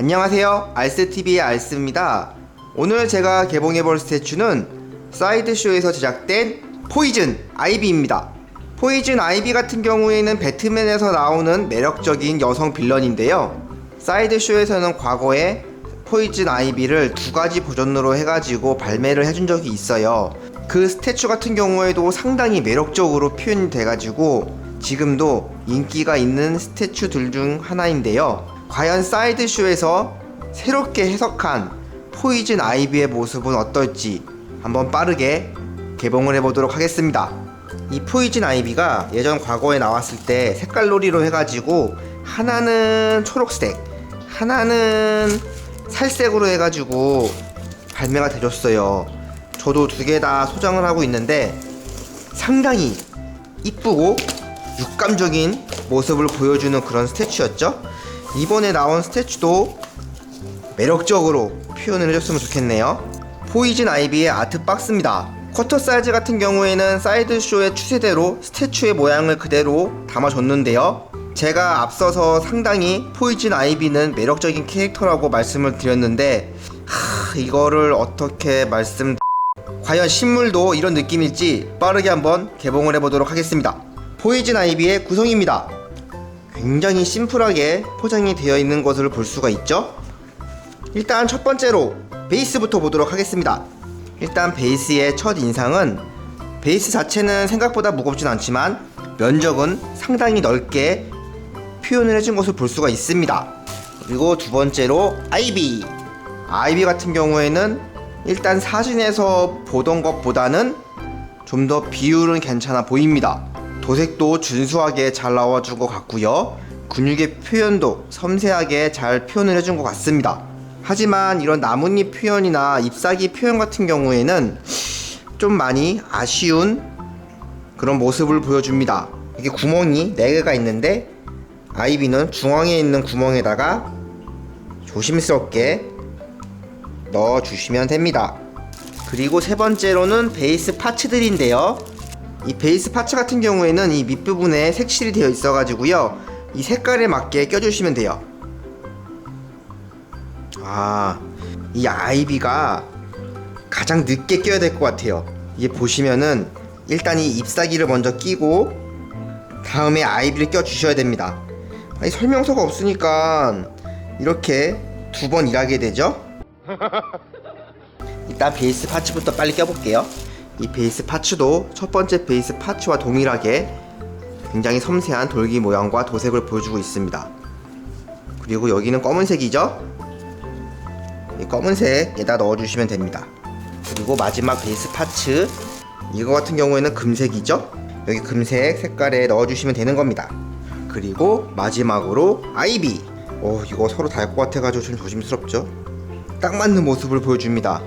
안녕하세요. 알스TV의 알스입니다. 오늘 제가 개봉해볼 스태츄는 사이드쇼에서 제작된 포이즌 아이비입니다. 포이즌 아이비 같은 경우에는 배트맨에서 나오는 매력적인 여성 빌런인데요. 사이드쇼에서는 과거에 포이즌 아이비를 두 가지 버전으로 해가지고 발매를 해준 적이 있어요. 그 스태츄 같은 경우에도 상당히 매력적으로 표현이 돼가지고 지금도 인기가 있는 스태츄들 중 하나인데요. 과연 사이드쇼에서 새롭게 해석한 포이즌 아이비의 모습은 어떨지 한번 빠르게 개봉을 해보도록 하겠습니다. 이 포이즌 아이비가 예전 과거에 나왔을 때 색깔놀이로 해가지고 하나는 초록색, 하나는 살색으로 해가지고 발매가 되었어요. 저도 두 개 다 소장을 하고 있는데 상당히 이쁘고 육감적인 모습을 보여주는 그런 스태츄였죠. 이번에 나온 스태츄도 매력적으로 표현을 해줬으면 좋겠네요. 포이즌 아이비의 아트 박스입니다. 쿼터 사이즈 같은 경우에는 사이드쇼의 추세대로 스태츄의 모양을 그대로 담아줬는데요. 제가 앞서서 상당히 포이즌 아이비는 매력적인 캐릭터라고 말씀을 드렸는데 하, 이거를 어떻게 말씀 과연 실물도 이런 느낌일지 빠르게 한번 개봉을 해보도록 하겠습니다. 포이즌 아이비의 구성입니다. 굉장히 심플하게 포장이 되어 있는 것을 볼 수가 있죠. 일단 첫 번째로 베이스부터 보도록 하겠습니다. 일단 베이스의 첫 인상은 베이스 자체는 생각보다 무겁진 않지만 면적은 상당히 넓게 표현을 해준 것을 볼 수가 있습니다. 그리고 두 번째로 아이비. 아이비 같은 경우에는 일단 사진에서 보던 것보다는 좀 더 비율은 괜찮아 보입니다. 도색도 준수하게 잘 나와준 것 같고요. 근육의 표현도 섬세하게 잘 표현을 해준 것 같습니다. 하지만 이런 나뭇잎 표현이나 잎사귀 표현 같은 경우에는 좀 많이 아쉬운 그런 모습을 보여줍니다. 이게 구멍이 4개가 있는데 아이비는 중앙에 있는 구멍에다가 조심스럽게 넣어주시면 됩니다. 그리고 세 번째로는 베이스 파츠들인데요. 이 베이스 파츠 같은 경우에는 이 밑부분에 색칠이 되어 있어 가지고요. 이 색깔에 맞게 껴주시면 돼요. 아, 이 아이비가 가장 늦게 껴야 될 것 같아요. 이게 보시면은 일단 이 잎사귀를 먼저 끼고 다음에 아이비를 껴 주셔야 됩니다. 아니 설명서가 없으니까 이렇게 두 번 일하게 되죠. 일단 베이스 파츠부터 빨리 껴볼게요. 이 베이스 파츠도 첫 번째 베이스 파츠와 동일하게 굉장히 섬세한 돌기 모양과 도색을 보여주고 있습니다. 그리고 여기는 검은색이죠? 이 검은색에다 넣어주시면 됩니다. 그리고 마지막 베이스 파츠 이거 같은 경우에는 금색이죠? 여기 금색 색깔에 넣어주시면 되는 겁니다. 그리고 마지막으로 아이비. 오 이거 서로 달 것 같아가지고 좀 조심스럽죠? 딱 맞는 모습을 보여줍니다.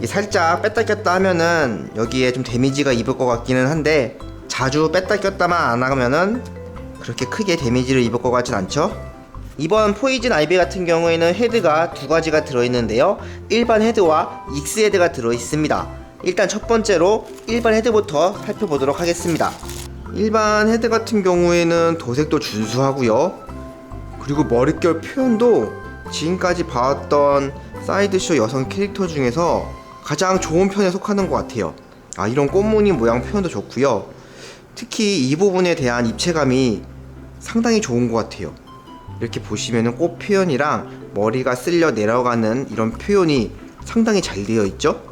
이 살짝 뺐다 꼈다 하면은 여기에 좀 데미지가 입을 것 같기는 한데 자주 뺐다 꼈다만 안 하면은 그렇게 크게 데미지를 입을 것 같진 않죠? 이번 포이즌 아이비 같은 경우에는 헤드가 두 가지가 들어있는데요. 일반 헤드와 익스 헤드가 들어있습니다. 일단 첫 번째로 일반 헤드부터 살펴보도록 하겠습니다. 일반 헤드 같은 경우에는 도색도 준수하고요. 그리고 머릿결 표현도 지금까지 봐왔던 사이드쇼 여성 캐릭터 중에서 가장 좋은 편에 속하는 것 같아요. 아 이런 꽃무늬 모양 표현도 좋고요. 특히 이 부분에 대한 입체감이 상당히 좋은 것 같아요. 이렇게 보시면은 꽃 표현이랑 머리가 쓸려 내려가는 이런 표현이 상당히 잘 되어 있죠?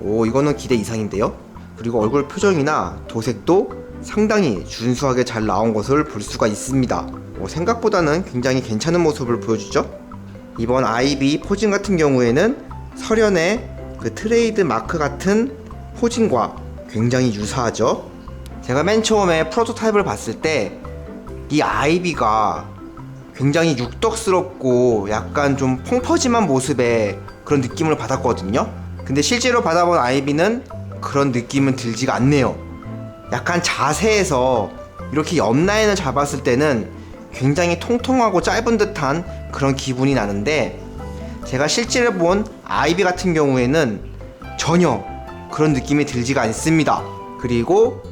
오, 이거는 기대 이상인데요? 그리고 얼굴 표정이나 도색도 상당히 준수하게 잘 나온 것을 볼 수가 있습니다. 오, 생각보다는 굉장히 괜찮은 모습을 보여주죠? 이번 아이비 포징 같은 경우에는 설연의 그 트레이드 마크 같은 포징과 굉장히 유사하죠? 제가 맨 처음에 프로토타입을 봤을 때 이 아이비가 굉장히 육덕스럽고 약간 좀 펑퍼짐한 모습의 그런 느낌을 받았거든요. 근데 실제로 받아본 아이비는 그런 느낌은 들지가 않네요. 약간 자세에서 이렇게 옆라인을 잡았을 때는 굉장히 통통하고 짧은 듯한 그런 기분이 나는데 제가 실제로 본 아이비 같은 경우에는 전혀 그런 느낌이 들지가 않습니다. 그리고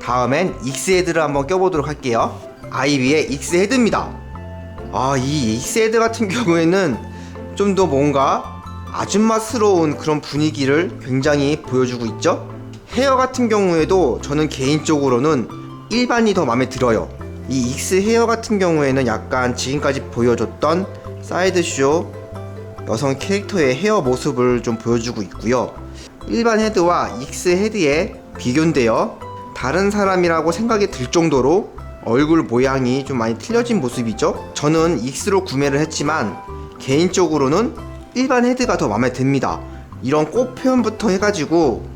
다음엔 익스 헤드를 한번 껴보도록 할게요. 아이비의 익스 헤드입니다. 아, 이 익스 헤드 같은 경우에는 좀 더 뭔가 아줌마스러운 그런 분위기를 굉장히 보여주고 있죠? 헤어 같은 경우에도 저는 개인적으로는 일반이 더 마음에 들어요. 이 익스 헤어 같은 경우에는 약간 지금까지 보여줬던 사이드쇼 여성 캐릭터의 헤어 모습을 좀 보여주고 있고요. 일반 헤드와 익스 헤드의 비교인데요. 다른 사람이라고 생각이 들 정도로 얼굴 모양이 좀 많이 틀려진 모습이죠. 저는 익스로 구매를 했지만 개인적으로는 일반 헤드가 더 마음에 듭니다. 이런 꽃 표현부터 해가지고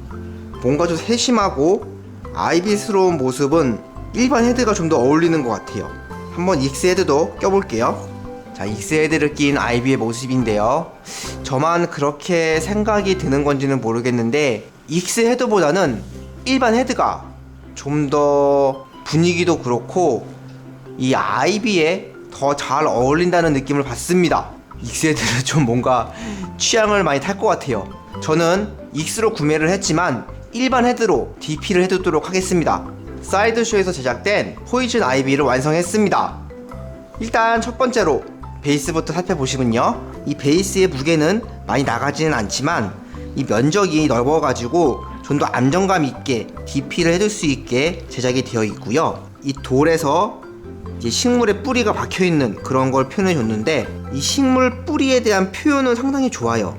뭔가 좀 세심하고 아이비스러운 모습은 일반 헤드가 좀 더 어울리는 것 같아요. 한번 익스 헤드도 껴볼게요. 자, 헤드를 낀 아이비의 모습인데요. 저만 그렇게 생각이 드는 건지는 모르겠는데 익스 헤드보다는 일반 헤드가 좀 더 분위기도 그렇고 이 아이비에 더 잘 어울린다는 느낌을 받습니다. 익스 헤드는 좀 뭔가 취향을 많이 탈 것 같아요. 저는 익스로 구매를 했지만 일반 헤드로 DP를 해두도록 하겠습니다. 사이드쇼에서 제작된 포이즌 아이비를 완성했습니다. 일단 첫 번째로 베이스부터 살펴보시면요. 이 베이스의 무게는 많이 나가지는 않지만 이 면적이 넓어가지고 좀 더 안정감 있게 DP를 해둘 수 있게 제작이 되어 있고요. 이 돌에서 식물의 뿌리가 박혀 있는 그런 걸 표현해 줬는데 이 식물 뿌리에 대한 표현은 상당히 좋아요.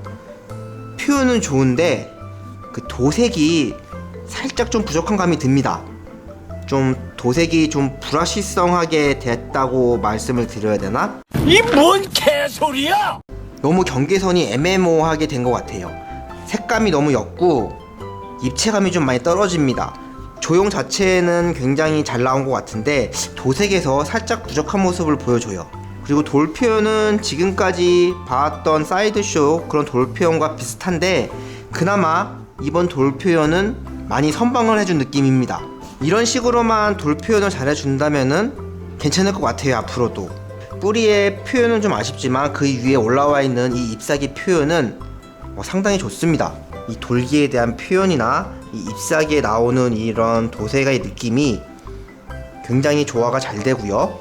표현은 좋은데 그 도색이 살짝 좀 부족한 감이 듭니다. 좀 도색이 좀 불화시성하게 됐다고 말씀을 드려야 되나? 이 뭔 개소리야! 너무 경계선이 애매모호하게 된 것 같아요. 색감이 너무 옅고 입체감이 좀 많이 떨어집니다. 조형 자체는 굉장히 잘 나온 것 같은데 도색에서 살짝 부족한 모습을 보여줘요. 그리고 돌 표현은 지금까지 봐왔던 사이드쇼 그런 돌 표현과 비슷한데 그나마 이번 돌 표현은 많이 선방을 해준 느낌입니다. 이런 식으로만 돌 표현을 잘해준다면은 괜찮을 것 같아요 앞으로도. 뿌리의 표현은 좀 아쉽지만 그 위에 올라와 있는 이 잎사귀 표현은 어, 상당히 좋습니다. 이 돌기에 대한 표현이나 이 잎사귀에 나오는 이런 도색의 느낌이 굉장히 조화가 잘 되고요.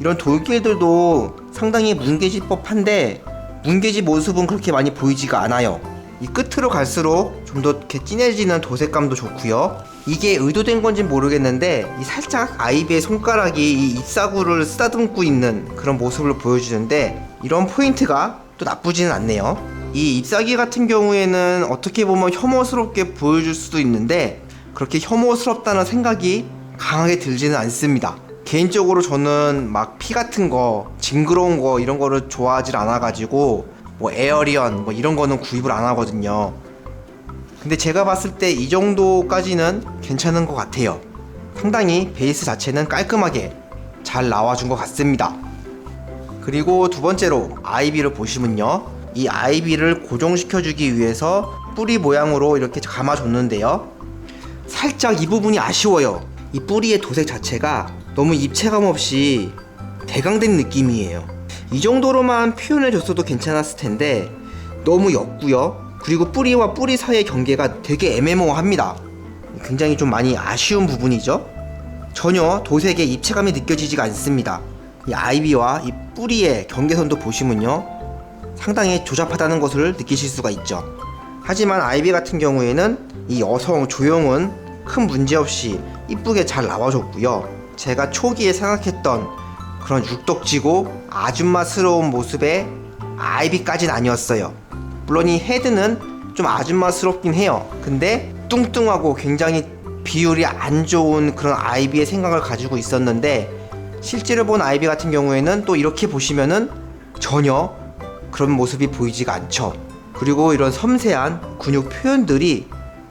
이런 돌길들도 상당히 뭉개질 법한데 뭉개지 모습은 그렇게 많이 보이지가 않아요. 이 끝으로 갈수록 좀 더 이렇게 진해지는 도색감도 좋고요. 이게 의도된 건지 모르겠는데 이 살짝 아이비의 손가락이 이 잎사구를 쓰다듬고 있는 그런 모습을 보여주는데 이런 포인트가 또 나쁘지는 않네요. 이 잎사귀 같은 경우에는 어떻게 보면 혐오스럽게 보여줄 수도 있는데 그렇게 혐오스럽다는 생각이 강하게 들지는 않습니다. 개인적으로 저는 막 피 같은 거, 징그러운 거 이런 거를 좋아하질 않아가지고 뭐 에어리언 뭐 이런 거는 구입을 안 하거든요. 근데 제가 봤을 때 이 정도까지는 괜찮은 것 같아요. 상당히 베이스 자체는 깔끔하게 잘 나와준 것 같습니다. 그리고 두 번째로 아이비를 보시면요. 이 아이비를 고정시켜주기 위해서 뿌리 모양으로 이렇게 감아줬는데요. 살짝 이 부분이 아쉬워요. 이 뿌리의 도색 자체가 너무 입체감 없이 대강된 느낌이에요. 이 정도로만 표현해줬어도 괜찮았을 텐데 너무 옅고요. 그리고 뿌리와 뿌리 사이의 경계가 되게 애매모호합니다. 굉장히 좀 많이 아쉬운 부분이죠. 전혀 도색의 입체감이 느껴지지가 않습니다. 이 아이비와 이 뿌리의 경계선도 보시면요. 상당히 조잡하다는 것을 느끼실 수가 있죠. 하지만 아이비 같은 경우에는 이 여성 조형은 큰 문제 없이 이쁘게 잘 나와줬고요. 제가 초기에 생각했던 그런 육덕지고 아줌마스러운 모습의 아이비까진 아니었어요. 물론 이 헤드는 좀 아줌마스럽긴 해요. 근데 뚱뚱하고 굉장히 비율이 안 좋은 그런 아이비의 생각을 가지고 있었는데 실제로 본 아이비 같은 경우에는 또 이렇게 보시면은 전혀 그런 모습이 보이지가 않죠. 그리고 이런 섬세한 근육 표현들이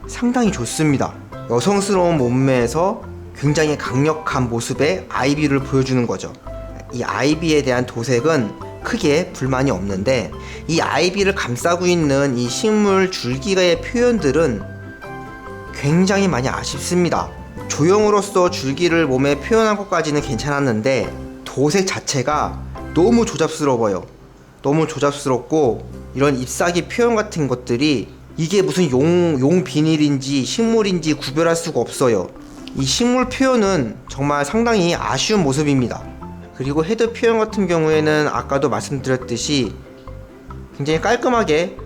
상당히 좋습니다. 여성스러운 몸매에서 굉장히 강력한 모습의 아이비를 보여주는 거죠. 이 아이비에 대한 도색은 크게 불만이 없는데 이 아이비를 감싸고 있는 이 식물 줄기가의 표현들은 굉장히 많이 아쉽습니다. 조형으로서 줄기를 몸에 표현한 것까지는 괜찮았는데 도색 자체가 너무 조잡스러워요. 너무 조잡스럽고 이런 잎사귀 표현 같은 것들이 이게 무슨 용, 용 비닐인지 식물인지 구별할 수가 없어요. 이 식물 표현은 정말 상당히 아쉬운 모습입니다. 그리고 헤드 표현 같은 경우에는 아까도 말씀드렸듯이 굉장히 깔끔하게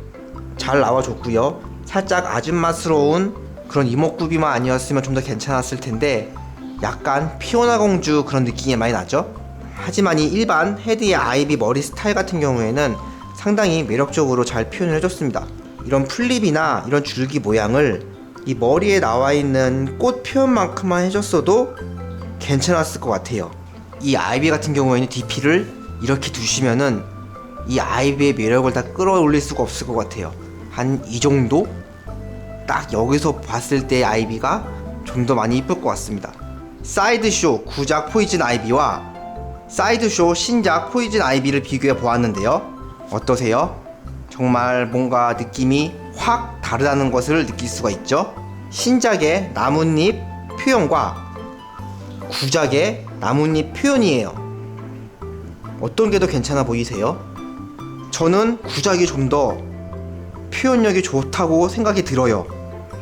잘 나와줬고요. 살짝 아줌마스러운 그런 이목구비만 아니었으면 좀 더 괜찮았을 텐데 약간 피오나 공주 그런 느낌이 많이 나죠? 하지만 이 일반 헤드의 아이비 머리 스타일 같은 경우에는 상당히 매력적으로 잘 표현을 해줬습니다. 이런 플립이나 이런 줄기 모양을 이 머리에 나와 있는 꽃 표현만큼만 해줬어도 괜찮았을 것 같아요. 이 아이비 같은 경우에는 DP를 이렇게 두시면은 이 아이비의 매력을 다 끌어올릴 수가 없을 것 같아요. 한 이 정도? 딱 여기서 봤을 때 아이비가 좀 더 많이 이쁠 것 같습니다. 사이드쇼 구작 포이즌 아이비와 사이드쇼 신작 포이즌 아이비를 비교해 보았는데요. 어떠세요? 정말 뭔가 느낌이 확 다르다는 것을 느낄 수가 있죠. 신작의 나뭇잎 표현과 구작의 나뭇잎 표현이에요. 어떤 게 더 괜찮아 보이세요? 저는 구작이 좀 더 표현력이 좋다고 생각이 들어요.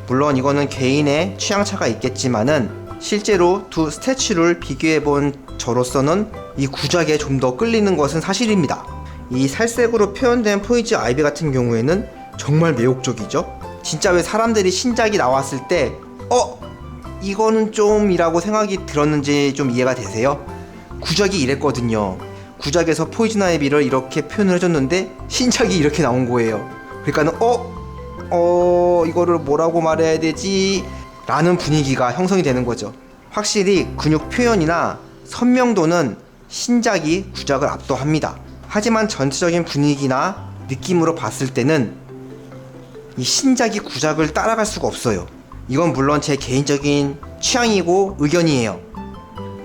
물론 이거는 개인의 취향차가 있겠지만은 실제로 두 스태츄를 비교해 본 저로서는 이 구작에 좀 더 끌리는 것은 사실입니다. 이 살색으로 표현된 포이즈 아이비 같은 경우에는 정말 매혹적이죠. 진짜 왜 사람들이 신작이 나왔을 때 어? 이거는 좀이라고 생각이 들었는지 좀 이해가 되세요? 구작이 이랬거든요. 구작에서 포이즌 아이비를 이렇게 표현을 해줬는데 신작이 이렇게 나온 거예요. 그러니까는 어? 어 이거를 뭐라고 말해야 되지? 라는 분위기가 형성이 되는 거죠. 확실히 근육 표현이나 선명도는 신작이 구작을 압도합니다. 하지만 전체적인 분위기나 느낌으로 봤을 때는 이 신작이 구작을 따라갈 수가 없어요. 이건 물론 제 개인적인 취향이고 의견이에요.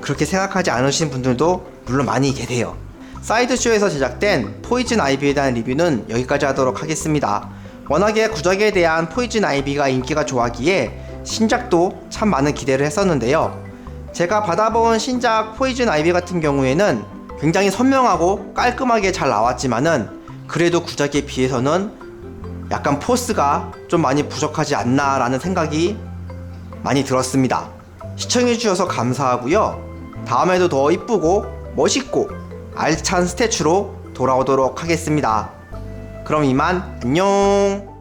그렇게 생각하지 않으신 분들도 물론 많이 계세요. 사이드쇼에서 제작된 포이즌 아이비에 대한 리뷰는 여기까지 하도록 하겠습니다. 워낙에 구작에 대한 포이즌 아이비가 인기가 좋아하기에 신작도 참 많은 기대를 했었는데요. 제가 받아본 신작 포이즌 아이비 같은 경우에는 굉장히 선명하고 깔끔하게 잘 나왔지만은 그래도 구작에 비해서는 약간 포스가 좀 많이 부족하지 않나라는 생각이 많이 들었습니다. 시청해주셔서 감사하고요. 다음에도 더 이쁘고 멋있고 알찬 스태츄로 돌아오도록 하겠습니다. 그럼 이만 안녕!